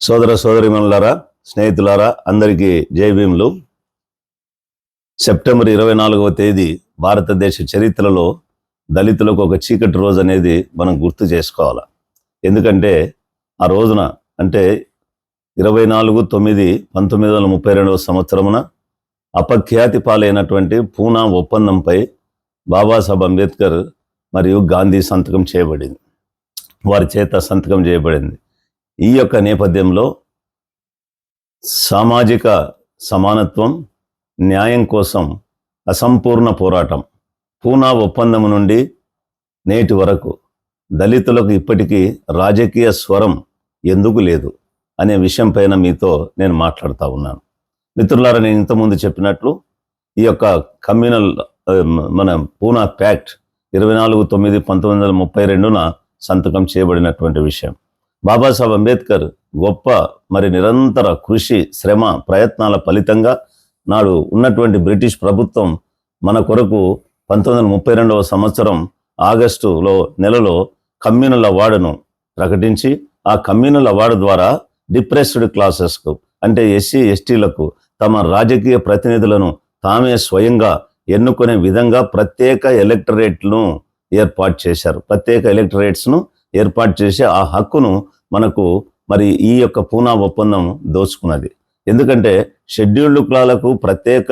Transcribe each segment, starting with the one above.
సోదర సోదరిమణులారా స్నేహితులారా అందరికీ జయభీములు సెప్టెంబర్ ఇరవై నాలుగవ తేదీ భారతదేశ చరిత్రలో దళితులకు ఒక చీకటి రోజు అనేది మనం గుర్తు చేసుకోవాలి. ఎందుకంటే ఆ రోజున అంటే ఇరవై నాలుగు తొమ్మిది పంతొమ్మిది వందల ముప్పై రెండవ సంవత్సరమున అపఖ్యాతి పాలైనటువంటి పూనా ఒప్పందంపై బాబాసాహెబ్ అంబేద్కర్ మరియు గాంధీ సంతకం చేయబడింది. వారి చేత సంతకం చేయబడింది. ఈ యొక్క నేపథ్యంలో సామాజిక సమానత్వం న్యాయం కోసం అసంపూర్ణ పోరాటం పూనా ఒప్పందం నుండి నేటి వరకు దళితులకు ఇప్పటికీ రాజకీయ స్వరం ఎందుకు లేదు అనే విషయం పైన మీతో నేను మాట్లాడుతూ ఉన్నాను. మిత్రులారా నేను ఇంతకుముందు చెప్పినట్లు ఈ యొక్క కమ్యూనల్ మన పూనా ప్యాక్ట్ ఇరవై నాలుగు తొమ్మిది పంతొమ్మిది వందల ముప్పై రెండున సంతకం చేయబడినటువంటి విషయం. బాబాసాహెబ్ అంబేద్కర్ గొప్ప మరి నిరంతర కృషి శ్రమ ప్రయత్నాల ఫలితంగా నాడు ఉన్నటువంటి బ్రిటిష్ ప్రభుత్వం మన కొరకు పంతొమ్మిది వందల ముప్పై రెండవ సంవత్సరం ఆగస్టులో నెలలో కమ్యూనల్ అవార్డును ప్రకటించి ఆ కమ్యూనల్ అవార్డు ద్వారా డిప్రెస్డ్ క్లాసెస్కు అంటే ఎస్సీ ఎస్టీలకు తమ రాజకీయ ప్రతినిధులను తామే స్వయంగా ఎన్నుకునే విధంగా ప్రత్యేక ఎలక్టరేట్ను ఏర్పాటు చేశారు. ప్రత్యేక ఎలక్టరేట్స్ను ఏర్పాటు చేసి ఆ హక్కును మనకు మరి ఈ యొక్క పూనా ఒప్పందం దోచుకున్నది. ఎందుకంటే షెడ్యూల్డ్ కులాలకు ప్రత్యేక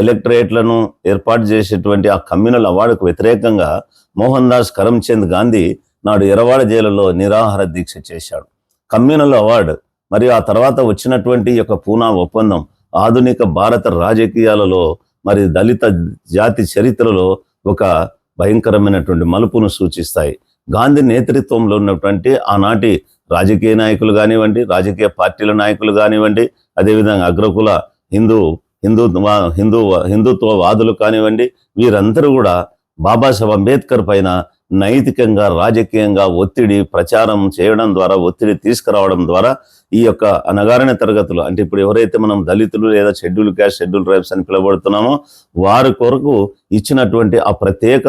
ఎలక్టరేట్లను ఏర్పాటు చేసేటువంటి ఆ కమ్యూనల్ అవార్డుకు వ్యతిరేకంగా మోహన్ దాస్ కరమ్చంద్ గాంధీ నాడు ఎరవాడ జైలులో నిరాహార దీక్ష చేశాడు. కమ్యూనల్ అవార్డు మరియు ఆ తర్వాత వచ్చినటువంటి యొక్క పూనా ఒప్పందం ఆధునిక భారత రాజకీయాలలో మరి దళిత జాతి చరిత్రలో ఒక భయంకరమైనటువంటి మలుపును సూచిస్తాయి. గాంధీ నేతృత్వంలో ఉన్నటువంటి ఆనాటి రాజకీయ నాయకులు కానివ్వండి రాజకీయ పార్టీల నాయకులు కానివ్వండి అదేవిధంగా అగ్రకుల హిందూ హిందూ హిందూ హిందుత్వ వాదులు కానివ్వండి వీరందరూ కూడా బాబాసాహెబ్ అంబేద్కర్ పైన నైతికంగా రాజకీయంగా ఒత్తిడి ప్రచారం చేయడం ద్వారా ఒత్తిడి తీసుకురావడం ద్వారా ఈ యొక్క అనగారణ తరగతులు అంటే ఇప్పుడు ఎవరైతే మనం దళితులు లేదా షెడ్యూల్ క్యాస్ట్ షెడ్యూల్ ట్రైబ్స్ అని పిలువబడుతున్నామో వారి కొరకు ఇచ్చినటువంటి ఆ ప్రత్యేక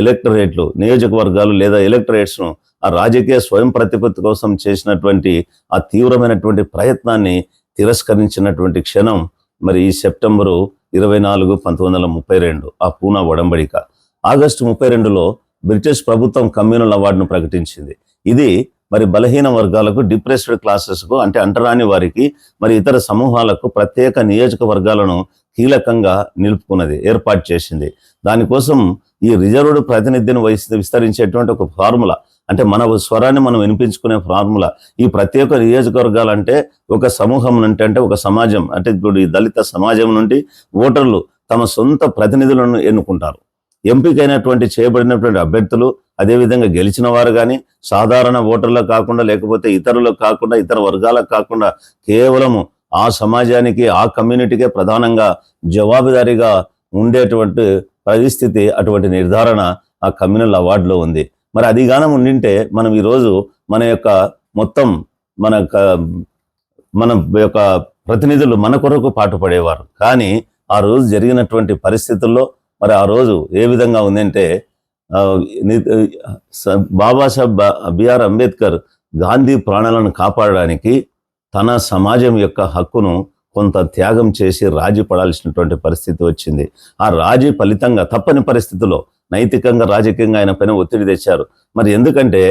ఎలక్టరేట్లు నియోజకవర్గాలు లేదా ఎలక్టరేట్స్ను ఆ రాజకీయ స్వయం ప్రతిపత్తి కోసం చేసినటువంటి ఆ తీవ్రమైనటువంటి ప్రయత్నాన్ని తిరస్కరించినటువంటి క్షణం మరి ఈ సెప్టెంబరు ఇరవై నాలుగు పంతొమ్మిది వందల ముప్పై రెండు ఆ పూనా ఒడంబడిక. ఆగస్టు ముప్పై రెండులో బ్రిటిష్ ప్రభుత్వం కమ్యూనల్ అవార్డును ప్రకటించింది. ఇది మరి బలహీన వర్గాలకు డిప్రెస్డ్ క్లాసెస్కు అంటే అంటరాని వారికి మరి ఇతర సమూహాలకు ప్రత్యేక నియోజకవర్గాలను కీలకంగా నిలుపుకున్నది ఏర్పాటు చేసింది. దానికోసం ఈ రిజర్వ్డ్ ప్రాతినిధ్యం వహిస్త విస్తరించేటువంటి ఒక ఫార్ములా. అంటే మన స్వరాన్ని మనం వినిపించుకునే ఫార్ములా. ఈ ప్రత్యేక నియోజకవర్గాలు అంటే ఒక సమూహం నుండి అంటే ఒక సమాజం అంటే ఇప్పుడు ఈ దళిత సమాజం నుండి ఓటర్లు తమ సొంత ప్రతినిధులను ఎన్నుకుంటారు. ఎంపికైనటువంటి చేయబడినటువంటి అభ్యర్థులు అదేవిధంగా గెలిచిన వారు కానీ సాధారణ ఓటర్లకు కాకుండా లేకపోతే ఇతరులకు కాకుండా ఇతర వర్గాలకు కాకుండా కేవలము ఆ సమాజానికి ఆ కమ్యూనిటీకే ప్రధానంగా జవాబుదారీగా ఉండేటువంటి పరిస్థితి అటువంటి నిర్ధారణ ఆ కమ్యూనల్ అవార్డులో ఉంది. మరి అది గానం ఉండింటే మనం ఈరోజు మన యొక్క మొత్తం మన మన యొక్క ప్రతినిధులు మన కొరకు పాటుపడేవారు కానీ ఆ రోజు జరిగినటువంటి పరిస్థితుల్లో మరి ఆ రోజు ఏ విధంగా ఉందంటే బాబాసాహెబ్ బిఆర్ అంబేద్కర్ గాంధీ ప్రాణాలను కాపాడడానికి తన సమాజం యొక్క హక్కును కొంత త్యాగం చేసి రాజీ పడాల్సినటువంటి పరిస్థితి వచ్చింది. ఆ రాజీ ఫలితంగా తప్పని పరిస్థితిలో నైతికంగా రాజకీయంగా ఆయన పైన ఒత్తిడి తెచ్చారు. మరి ఎందుకంటే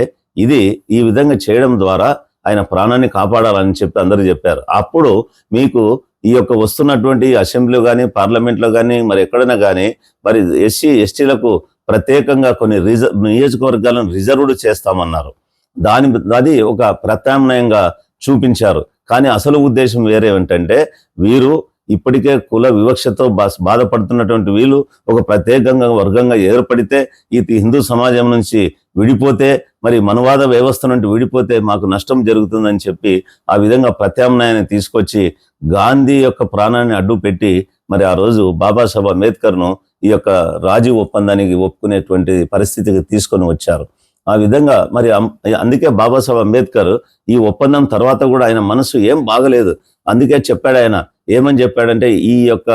ఇది ఈ విధంగా చేయడం ద్వారా ఆయన ప్రాణాన్ని కాపాడాలని చెప్పి అందరూ చెప్పారు. అప్పుడు మీకు ఈ యొక్క వస్తున్నటువంటి అసెంబ్లీలో కానీ పార్లమెంట్లో కానీ మరి ఎక్కడైనా కానీ మరి ఎస్సీ ఎస్టీలకు ప్రత్యేకంగా కొన్ని రిజర్వ్ నియోజకవర్గాలను రిజర్వ్డ్ చేస్తామన్నారు. దాని అది ఒక ప్రత్యామ్నాయంగా చూపించారు. కానీ అసలు ఉద్దేశం వేరే ఏంటంటే వీరు ఇప్పటికే కుల వివక్షతో బా- బాధపడుతున్నటువంటి వీళ్ళు ఒక ప్రత్యేకంగా వర్గంగా ఏర్పడితే ఈ హిందూ సమాజం నుంచి విడిపోతే మరి మనవాద వ్యవస్థ నుండి విడిపోతే మాకు నష్టం జరుగుతుందని చెప్పి ఆ విధంగా ప్రత్యామ్నాయాన్ని తీసుకొచ్చి గాంధీ యొక్క ప్రాణాన్ని అడ్డు పెట్టి మరి ఆ రోజు బాబాసాహెబ్ అంబేద్కర్ను ఈ యొక్క రాజీ ఒప్పందానికి ఒప్పుకునేటువంటి పరిస్థితికి తీసుకొని వచ్చారు. ఆ విధంగా మరి అం- అందుకే బాబాసాహెబ్ అంబేద్కర్ ఈ ఒప్పందం తర్వాత కూడా ఆయన మనసు ఏం బాగలేదు. అందుకే చెప్పాడు ఆయన ఏమని చెప్పాడంటే ఈ యొక్క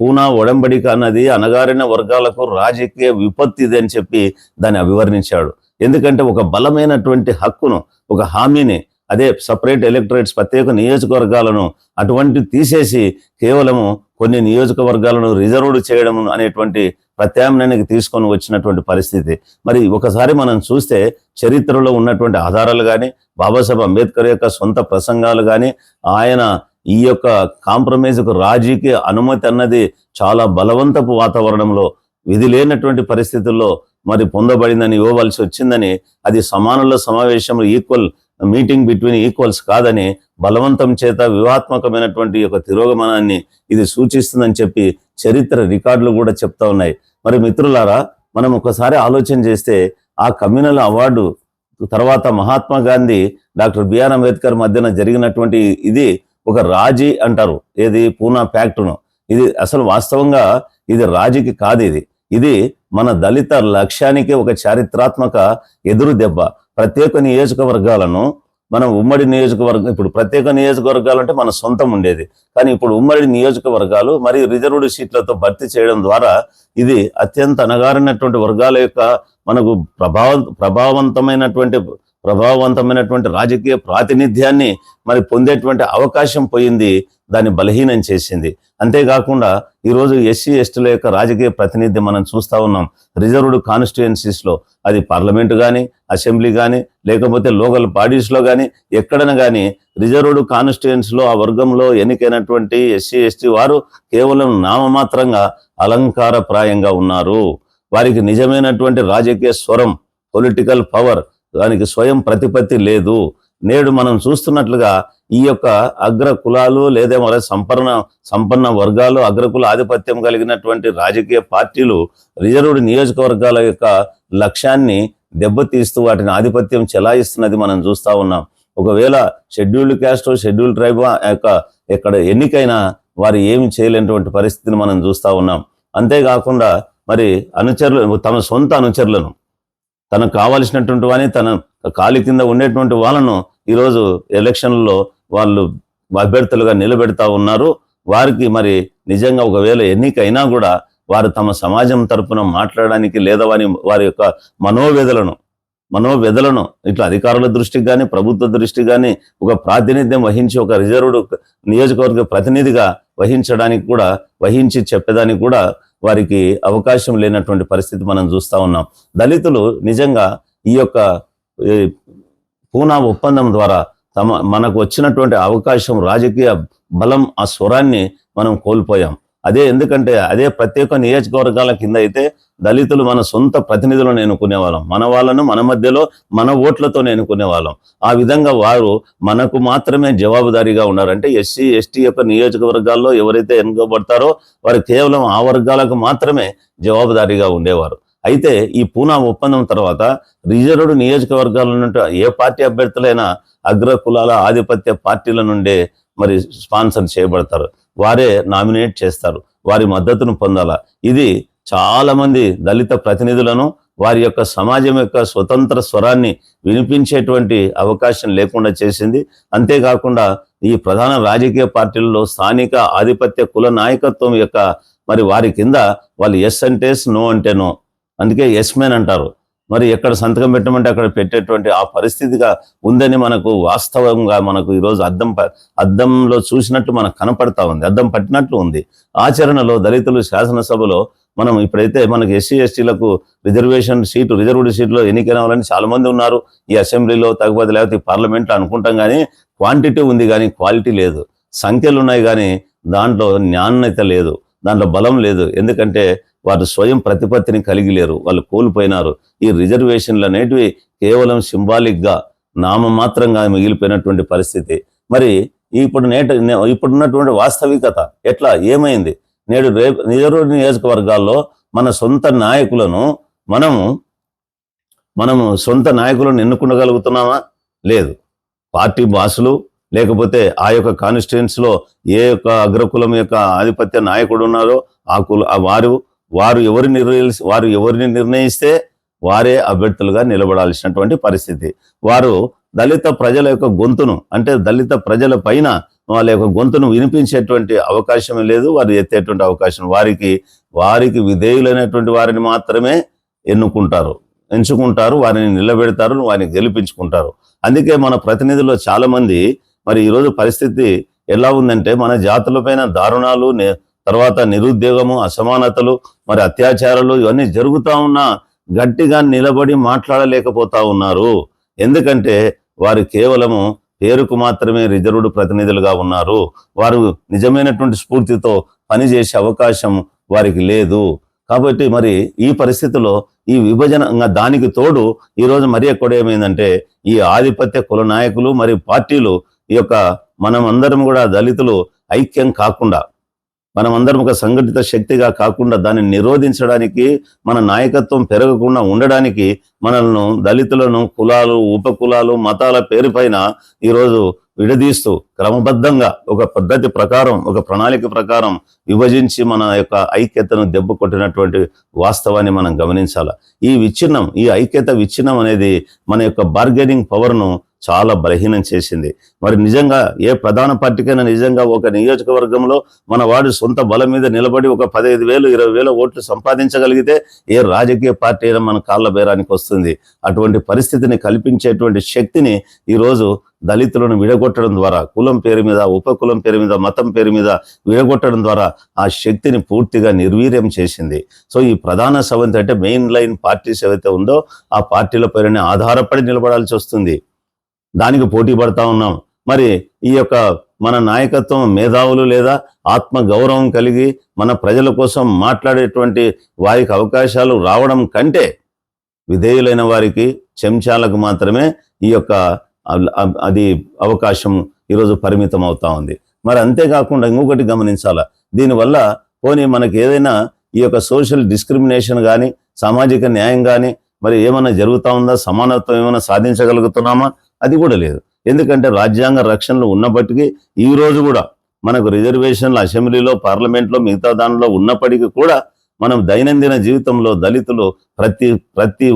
పూనా ఒడంబడిక అన్నది అణగారిన వర్గాలకు రాజకీయ విపత్తి ఇది అని చెప్పి దాన్ని అభివర్ణించాడు. ఎందుకంటే ఒక బలమైనటువంటి హక్కును ఒక హామీని అదే సపరేట్ ఎలక్టరేట్స్ ప్రత్యేక నియోజకవర్గాలను అటువంటి తీసేసి కేవలము కొన్ని నియోజకవర్గాలను రిజర్వ్డ్ చేయడం అనేటువంటి ప్రత్యామ్నాయానికి తీసుకొని వచ్చినటువంటి పరిస్థితి. మరి ఒకసారి మనం చూస్తే చరిత్రలో ఉన్నటువంటి ఆధారాలు కానీ బాబాసాహెబ్ అంబేద్కర్ యొక్క సొంత ప్రసంగాలు కానీ ఆయన ఈ యొక్క కాంప్రమైజ్కు రాజీకి అనుమతి అన్నది చాలా బలవంతపు వాతావరణంలో విధి లేనటువంటి పరిస్థితుల్లో మరి పొందబడిందని ఇవ్వవలసి వచ్చిందని అది సమానుల సమావేశంలో ఈక్వల్ మీటింగ్ బిట్వీన్ ఈక్వల్స్ కాదని బలవంతం చేత వ్యూహాత్మకమైనటువంటి యొక్క తిరోగమనాన్ని ఇది సూచిస్తుందని చెప్పి చరిత్ర రికార్డులు కూడా చెప్తా ఉన్నాయి. మరి మిత్రులారా మనం ఒకసారి ఆలోచన చేస్తే ఆ కమ్యూనల్ అవార్డు తర్వాత Mahatma Gandhi doctor B R Ambedkar మధ్యన జరిగినటువంటి ఇది ఒక రాజీ అంటారు. ఏది? పూనా ప్యాక్టును. ఇది అసలు వాస్తవంగా ఇది రాజీకి కాదు ఇది. ఇది మన దళిత లక్ష్యానికి ఒక చారిత్రాత్మక ఎదురు దెబ్బ ప్రత్యేక నియోజకవర్గాలను మనం ఉమ్మడి నియోజకవర్గం ఇప్పుడు ప్రత్యేక నియోజకవర్గాలు అంటే మన సొంతం ఉండేది. కానీ ఇప్పుడు ఉమ్మడి నియోజకవర్గాలు మరియు రిజర్వ్డ్ సీట్లతో భర్తీ చేయడం ద్వారా ఇది అత్యంత అనగారినటువంటి వర్గాల యొక్క మనకు ప్రభావ ప్రభావవంతమైనటువంటి ప్రభావవంతమైనటువంటి రాజకీయ ప్రాతినిధ్యాన్ని మరి పొందేటువంటి అవకాశం పోయింది దాన్ని బలహీనం చేసింది. అంతేకాకుండా ఈరోజు ఎస్సీ ఎస్టీల యొక్క రాజకీయ ప్రాతినిధ్యం మనం చూస్తా ఉన్నాం. రిజర్వ్డ్ కాన్స్టిట్యుయెన్సీస్లో అది పార్లమెంట్ కానీ అసెంబ్లీ కానీ లేకపోతే లోకల్ బాడీస్లో కానీ ఎక్కడైనా కానీ రిజర్వ్డ్ కాన్స్టిట్యుయెన్సీలో ఆ వర్గంలో ఎన్నికైనటువంటి ఎస్సీ ఎస్టీ వారు కేవలం నామమాత్రంగా అలంకారప్రాయంగా ఉన్నారు. వారికి నిజమైనటువంటి రాజకీయ స్వరం పొలిటికల్ పవర్ దానికి స్వయం ప్రతిపత్తి లేదు. నేడు మనం చూస్తున్నట్లుగా ఈ యొక్క అగ్ర కులాలు లేదా మరి సంపన్న సంపన్న వర్గాలు అగ్రకుల ఆధిపత్యం కలిగినటువంటి రాజకీయ పార్టీలు రిజర్వ్డ్ నియోజకవర్గాల యొక్క లక్ష్యాన్ని దెబ్బతీస్తూ వాటిని ఆధిపత్యం చెలాయిస్తున్నది మనం చూస్తా ఉన్నాం. ఒకవేళ షెడ్యూల్డ్ క్యాస్ట్ షెడ్యూల్డ్ ట్రైబ్ యొక్క ఎక్కడ ఎన్నికైనా వారు ఏమి చేయలేనటువంటి పరిస్థితిని మనం చూస్తా ఉన్నాం. అంతేకాకుండా మరి అనుచరులు తమ సొంత అనుచరులను తనకు కావలసినటువంటి వాని తన కాలి కింద ఉండేటువంటి వాళ్ళను ఈరోజు ఎలక్షన్లలో వాళ్ళు అభ్యర్థులుగా నిలబెడతా ఉన్నారు. వారికి మరి నిజంగా ఒకవేళ ఎన్నికైనా కూడా వారు తమ సమాజం తరపున మాట్లాడడానికి లేదా వారి వారి యొక్క మనోవేదలను మనోవ్యధలను ఇట్లా అధికారుల దృష్టికి కానీ ప్రభుత్వ దృష్టికి కానీ ఒక ప్రాతినిధ్యం వహించి ఒక రిజర్వ్డ్ నియోజకవర్గ ప్రతినిధిగా వహించడానికి కూడా వహించి చెప్పేదానికి కూడా వారికి అవకాశం లేనటువంటి పరిస్థితి మనం చూస్తా ఉన్నాం. దళితులు నిజంగా ఈ యొక్క పూనా ఒప్పందం ద్వారా తమ మనకు వచ్చినటువంటి అవకాశం రాజకీయ బలం ఆ స్వరాన్ని మనం కోల్పోయాం. అదే ఎందుకంటే అదే ప్రత్యేక నియోజకవర్గాల కింద అయితే దళితులు మన సొంత ప్రతినిధులను ఎన్నుకునేవాళ్ళం మన వాళ్ళను మన మధ్యలో మన ఓట్లతో ఎన్నుకునేవాళ్ళం ఆ విధంగా వారు మనకు మాత్రమే జవాబుదారీగా ఉన్నారంటే ఎస్సీ ఎస్టీ యొక్క నియోజకవర్గాల్లో ఎవరైతే ఎన్నుకోబడతారో వారు కేవలం ఆ వర్గాలకు మాత్రమే జవాబుదారీగా ఉండేవారు. అయితే ఈ పూనా ఒప్పందం తర్వాత రిజర్వ్డ్ నియోజకవర్గాల నుండి ఏ పార్టీ అభ్యర్థులైనా అగ్ర కులాల ఆధిపత్య పార్టీల నుండే మరి స్పాన్సర్ చేయబడతారు. వారే నామినేట్ చేస్తారు వారి మద్దతును పొందాలా. ఇది చాలామంది దళిత ప్రతినిధులను వారి యొక్క సమాజం యొక్క స్వతంత్ర స్వరాన్ని వినిపించేటువంటి అవకాశం లేకుండా చేసింది. అంతేకాకుండా ఈ ప్రధాన రాజకీయ పార్టీలలో స్థానిక ఆధిపత్య కుల నాయకత్వం యొక్క మరి వారి కింద వాళ్ళు ఎస్ అంటే నో అంటే నో అందుకే ఎస్ మెన్ అంటారు. మరి ఎక్కడ సంతకం పెట్టమంటే అక్కడ పెట్టేటువంటి ఆ పరిస్థితిగా ఉందని మనకు వాస్తవంగా మనకు ఈరోజు అద్దం ప- అద్దంలో చూసినట్టు మనకు కనపడతా ఉంది. అద్దం పట్టినట్లు ఉంది. ఆచరణలో దళితులు శాసనసభలో మనం ఇప్పుడైతే మనకి ఎస్సీ ఎస్టీలకు రిజర్వేషన్ సీటు రిజర్వ్డ్ సీట్లో ఎన్నికైన వాళ్ళని చాలామంది ఉన్నారు. ఈ అసెంబ్లీలో తగ్గపోతే లేకపోతే ఈ పార్లమెంట్లో అనుకుంటాం కానీ క్వాంటిటీ ఉంది కానీ క్వాలిటీ లేదు. సంఖ్యలు ఉన్నాయి కానీ దాంట్లో నాణ్యత లేదు. దాంట్లో బలం లేదు. ఎందుకంటే వారు స్వయం ప్రతిపత్తిని కలిగి లేరు. వాళ్ళు కోల్పోయినారు. ఈ రిజర్వేషన్లు అనేటివి కేవలం సింబాలిక్గా నామమాత్రంగా మిగిలిపోయినటువంటి పరిస్థితి. మరి ఇప్పుడు నేట ఇప్పుడున్నటువంటి వాస్తవికత ఎట్లా? ఏమైంది? నేడు రేపు రిజర్వ్ నియోజకవర్గాల్లో మన సొంత నాయకులను మనము మనము సొంత నాయకులను ఎన్నుకునగలుగుతున్నామా? లేదు. పార్టీ బాసులు లేకపోతే ఆ యొక్క కాన్స్టిట్యున్సీలో ఏ యొక్క అగ్రకులం యొక్క ఆధిపత్య నాయకుడు ఉన్నారో ఆ కుల ఆ వారు వారు ఎవరు నిర్ణయి వారు ఎవరిని నిర్ణయిస్తే వారే అభ్యర్థులుగా నిలబడాల్సినటువంటి పరిస్థితి. వారు దళిత ప్రజల యొక్క గొంతును అంటే దళిత ప్రజల పైన వాళ్ళ యొక్క గొంతును వినిపించేటువంటి అవకాశం లేదు వారు ఎత్తేటువంటి అవకాశం. వారికి వారికి విధేయులైనటువంటి వారిని మాత్రమే ఎన్నుకుంటారు ఎంచుకుంటారు వారిని నిలబెడతారు వారిని గెలిపించుకుంటారు. అందుకే మన ప్రతినిధుల్లో చాలామంది మరి ఈరోజు పరిస్థితి ఎలా ఉందంటే మన జాతులపైన దారుణాలు తర్వాత నిరుద్యోగము అసమానతలు మరి అత్యాచారాలు ఇవన్నీ జరుగుతూ ఉన్నా గట్టిగా నిలబడి మాట్లాడలేకపోతా ఉన్నారు. ఎందుకంటే వారు కేవలము పేరుకు మాత్రమే రిజర్వ్డ్ ప్రతినిధులుగా ఉన్నారు. వారు నిజమైనటువంటి స్ఫూర్తితో పనిచేసే అవకాశం వారికి లేదు. కాబట్టి మరి ఈ పరిస్థితిలో ఈ విభజన దానికి తోడు ఈరోజు మరి ఎక్కువ ఏమైందంటే ఈ ఆధిపత్య కుల నాయకులు మరియు పార్టీలు ఈ యొక్క మనమందరం కూడా దళితులు ఐక్యం కాకుండా మనం అందరం ఒక సంఘటిత శక్తిగా కాకుండా దాన్ని నిరోధించడానికి మన నాయకత్వం పెరగకుండా ఉండడానికి మనల్ని దళితులను కులాలు ఉప కులాలు మతాల పేరుపైన ఈరోజు విడదీస్తూ క్రమబద్ధంగా ఒక పద్ధతి ప్రకారం ఒక ప్రణాళిక ప్రకారం విభజించి మన యొక్క ఐక్యతను దెబ్బ కొట్టినటువంటి వాస్తవాన్ని మనం గమనించాలి. ఈ విచ్ఛిన్నం ఈ ఐక్యత విచ్ఛిన్నం అనేది మన యొక్క బార్గెనింగ్ పవర్ను చాలా బలహీనం చేసింది. మరి నిజంగా ఏ ప్రధాన పార్టీకైనా నిజంగా ఒక నియోజకవర్గంలో మన వాడు సొంత బలం మీద నిలబడి ఒక పదహైదు వేలు ఇరవై వేల ఓట్లు సంపాదించగలిగితే ఏ రాజకీయ పార్టీ అయినా మన కాళ్ళ బేరానికి వస్తుంది. అటువంటి పరిస్థితిని కల్పించేటువంటి శక్తిని ఈరోజు దళితులను విడగొట్టడం ద్వారా కులం పేరు మీద ఉపకులం పేరు మీద మతం పేరు మీద విడగొట్టడం ద్వారా ఆ శక్తిని పూర్తిగా నిర్వీర్యం చేసింది. సో ఈ ప్రధాన సవంతి అంటే మెయిన్ లైన్ పార్టీస్ ఏవైతే ఉందో ఆ పార్టీల పైన ఆధారపడి నిలబడాల్సి వస్తుంది. దానికి పోటీ పడతా ఉన్నాం. మరి ఈ యొక్క మన నాయకత్వం మేధావులు లేదా ఆత్మ గౌరవం కలిగి మన ప్రజల కోసం మాట్లాడేటువంటి వారికి అవకాశాలు రావడం కంటే విధేయులైన వారికి చెంచాలకు మాత్రమే ఈ యొక్క అది అవకాశం ఈరోజు పరిమితం అవుతా ఉంది. మరి అంతేకాకుండా ఇంకొకటి గమనించాలా. దీనివల్ల పోనీ మనకి ఏదైనా ఈ యొక్క సోషల్ డిస్క్రిమినేషన్ కానీ సామాజిక న్యాయం కానీ మరి ఏమైనా జరుగుతా ఉందా? సమానత్వం ఏమైనా సాధించగలుగుతున్నామా? అది కూడా లేదు. ఎందుకంటే రాజ్యాంగ రక్షణలు ఉన్నప్పటికీ ఈ రోజు కూడా మనకు రిజర్వేషన్లు అసెంబ్లీలో పార్లమెంట్లో మిగతా దానిలో ఉన్నప్పటికీ కూడా మనం దైనందిన జీవితంలో దళితులు ప్రతి ప్రతి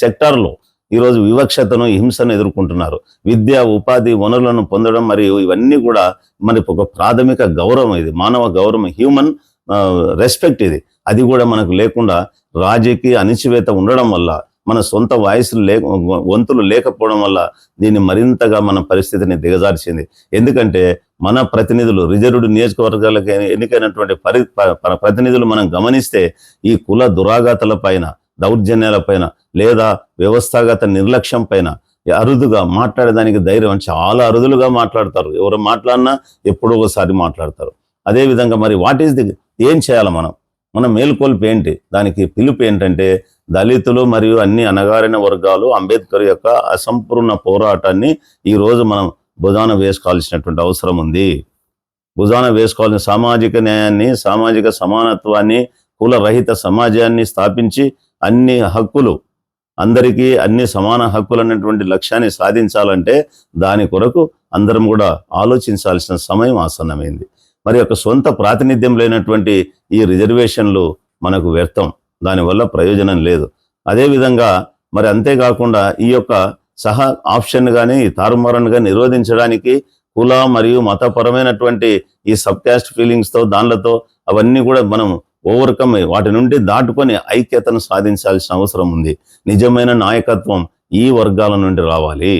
సెక్టార్లో ఈరోజు వివక్షతను హింసను ఎదుర్కొంటున్నారు. విద్య ఉపాధి వనరులను పొందడం మరియు ఇవన్నీ కూడా మనకు ఒక ప్రాథమిక గౌరవం ఇది. మానవ గౌరవం హ్యూమన్ రెస్పెక్ట్ uh, ఇది. అది కూడా మనకు లేకుండా రాజకీయ అణిచివేత ఉండడం వల్ల మన సొంత వాయిస్లు లేక వంతులు లేకపోవడం వల్ల దీన్ని మరింతగా మన పరిస్థితిని దిగజార్చింది. ఎందుకంటే మన ప్రతినిధులు రిజర్వ్డ్ నియోజకవర్గాలకు ఎన్నికైనటువంటి పరి ప్రతినిధులు మనం గమనిస్తే ఈ కుల దురాగతల పైన దౌర్జన్యాల పైన లేదా వ్యవస్థాగత నిర్లక్ష్యం పైన అరుదుగా మాట్లాడేదానికి ధైర్యం చాలా అరుదులుగా మాట్లాడతారు. ఎవరు మాట్లాడినా ఎప్పుడో ఒకసారి మాట్లాడతారు. అదేవిధంగా మరి వాట్ ఈస్ ది ఏం చేయాలి మనం? మన మేల్కొల్పు ఏంటి? దానికి పిలుపు ఏంటంటే దళితులు మరియు అన్ని అణగారిన వర్గాలు అంబేద్కర్ యొక్క అసంపూర్ణ పోరాటాన్ని ఈ రోజు మనం భుజాన వేసుకోవాల్సినటువంటి అవసరం ఉంది. భుజాన వేసుకోవాల్సిన సామాజిక న్యాయాన్ని సామాజిక సమానత్వాన్ని కులరహిత సమాజాన్ని స్థాపించి అన్ని హక్కులు అందరికీ అన్ని సమాన హక్కులు అనేటువంటి లక్ష్యాన్ని సాధించాలంటే దాని కొరకు అందరం కూడా ఆలోచించాల్సిన సమయం ఆసన్నమైంది. మరి యొక్క సొంత ప్రాతినిధ్యం లేనటువంటి ఈ రిజర్వేషన్లు మనకు వ్యర్థం. దానివల్ల ప్రయోజనం లేదు. అదేవిధంగా మరి అంతేకాకుండా ఈ యొక్క సహా ఆప్షన్ కానీ తారుమారుగా నిరోధించడానికి కుల మరియు మతపరమైనటువంటి ఈ సబ్కాస్ట్ ఫీలింగ్స్తో దానిలతో అవన్నీ కూడా మనం ఓవర్కమ్ అయ్యి వాటి నుండి దాటుకొని ఐక్యతను సాధించాల్సిన అవసరం ఉంది. నిజమైన నాయకత్వం ఈ వర్గాల నుండి రావాలి.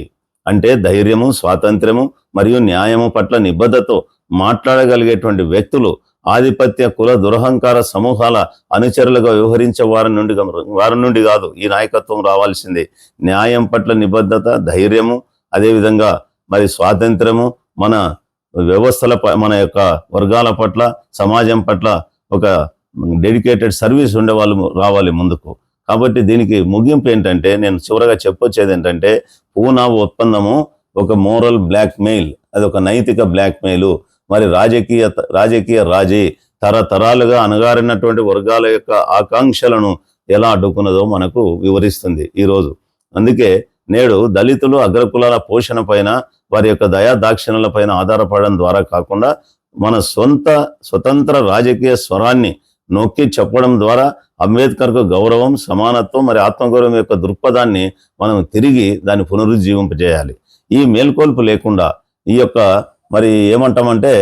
అంటే ధైర్యము స్వాతంత్ర్యము మరియు న్యాయము పట్ల నిబద్ధతో మాట్లాడగలిగేటువంటి వ్యక్తులు ఆధిపత్య కుల దురహంకార సమూహాల అనుచరులుగా వ్యవహరించే వారి నుండి వారి నుండి కాదు ఈ నాయకత్వం రావాల్సింది. న్యాయం పట్ల నిబద్ధత ధైర్యము అదేవిధంగా మరి స్వాతంత్రము మన వ్యవస్థల ప- మన యొక్క వర్గాల పట్ల సమాజం పట్ల ఒక డెడికేటెడ్ సర్వీస్ ఉండే వాళ్ళు రావాలి ముందుకు. కాబట్టి దీనికి ముగింపు ఏంటంటే నేను చివరగా చెప్పొచ్చేది ఏంటంటే పూనా ఒప్పందము ఒక మోరల్ బ్లాక్మెయిల్ అది ఒక నైతిక బ్లాక్మెయిలు. మరి రాజకీయ రాజకీయ రాజీ తరతరాలుగా అణగారినటువంటి వర్గాల యొక్క ఆకాంక్షలను ఎలా అడ్డుకున్నదో మనకు వివరిస్తుంది ఈరోజు అందుకే నేడు దళితులు అగ్రకులాల పోషణ పైన వారి యొక్క దయా దాక్షిణ్యాల పైన ఆధారపడడం ద్వారా కాకుండా మన సొంత స్వతంత్ర రాజకీయ స్వరాన్ని నొక్కి చెప్పడం ద్వారా అంబేద్కర్కు గౌరవం సమానత్వం మరి ఆత్మగౌరవం యొక్క దృక్పథాన్ని మనం తిరిగి దాన్ని పునరుజ్జీవింపజేయాలి. ఈ మేల్కొల్పు లేకుండా ఈ యొక్క మరి ఏమంటామంటే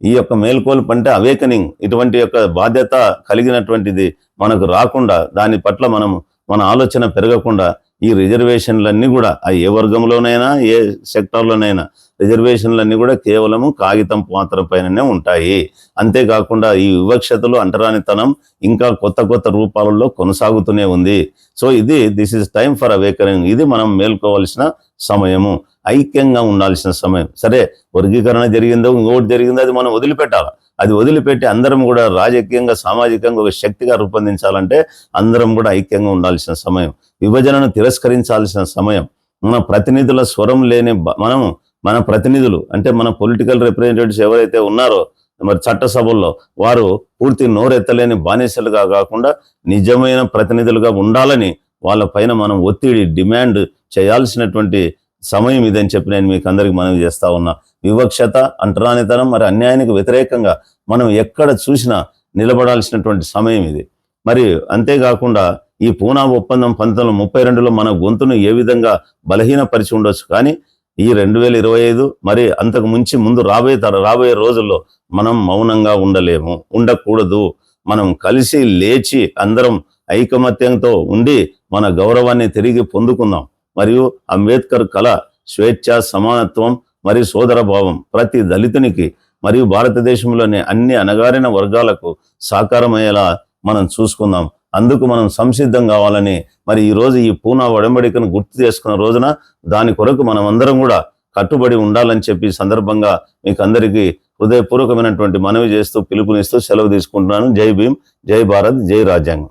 ఈ యొక్క మేల్కొల్పు అంటే అవేకనింగ్ ఇటువంటి యొక్క బాధ్యత కలిగినటువంటిది మనకు రాకుండా దాని పట్ల మనం మన ఆలోచన పెరగకుండా ఈ రిజర్వేషన్లన్నీ కూడా ఆ ఏ వర్గంలోనైనా ఏ సెక్టార్లోనైనా రిజర్వేషన్లన్నీ కూడా కేవలము కాగితం పాత్ర పైననే ఉంటాయి. అంతేకాకుండా ఈ వివక్షతలు అంటరానితనం ఇంకా కొత్త కొత్త రూపాలలో కొనసాగుతూనే ఉంది. సో ఇది this is time for awakening. ఇది మనం మేల్కోవాల్సిన సమయము. ఐక్యంగా ఉండాల్సిన సమయం. సరే వర్గీకరణ జరిగిందో ఇంకోటి జరిగిందో అది మనం వదిలిపెట్టాలి? అది వదిలిపెట్టి అందరం కూడా రాజకీయంగా సామాజికంగా ఒక శక్తిగా రూపొందించాలంటే అందరం కూడా ఐక్యంగా ఉండాల్సిన సమయం. విభజనను తిరస్కరించాల్సిన సమయం. మన ప్రతినిధుల స్వరం లేని మనము మన ప్రతినిధులు అంటే మన పొలిటికల్ రిప్రజెంటేటివ్స్ ఎవరైతే ఉన్నారో మరి చట్టసభల్లో వారు పూర్తి నోరెత్తలేని బానిసలుగా కాకుండా నిజమైన ప్రతినిధులుగా ఉండాలని వాళ్ళ పైన మనం ఒత్తిడి డిమాండ్ చేయాల్సినటువంటి సమయం ఇదని చెప్పి నేను మీకు అందరికి మనవి చేస్తా ఉన్నా. వివక్షత అంటరానితనం మరి అన్యాయానికి వ్యతిరేకంగా మనం ఎక్కడ చూసినా నిలబడాల్సినటువంటి సమయం ఇది. మరి అంతేకాకుండా ఈ పూనా ఒప్పందం పంతొమ్మిది ముప్పై రెండులో మన గొంతును ఏ విధంగా బలహీనపరిచి ఉండొచ్చు? కానీ ఈ రెండు వేల ఇరవై ఐదు మరి అంతకు ముంచి ముందు రాబోయే తర రాబోయే రోజుల్లో మనం మౌనంగా ఉండలేము ఉండకూడదు. మనం కలిసి లేచి అందరం ఐకమత్యంతో ఉండి మన గౌరవాన్ని తిరిగి పొందుకుందాం. మరియు అంబేద్కర్ కళ స్వేచ్ఛ సమానత్వం మరియు సోదరభావం ప్రతి దళితునికి మరియు భారతదేశంలోని అన్ని అణగారిన వర్గాలకు సాకారమయ్యేలా మనం చూసుకుందాం. అందుకు మనం సంసిద్ధం కావాలని మరి ఈరోజు ఈ పూనా ఒడంబడికను గుర్తు చేసుకున్న రోజున దాని కొరకు మనం అందరం కూడా కట్టుబడి ఉండాలని చెప్పి సందర్భంగా మీకు అందరికీ హృదయపూర్వకమైనటువంటి మనవి చేస్తూ పిలుపునిస్తూ సెలవు తీసుకుంటున్నాను. జై భీమ్ జై భారత్ జై రాజ్యాంగం.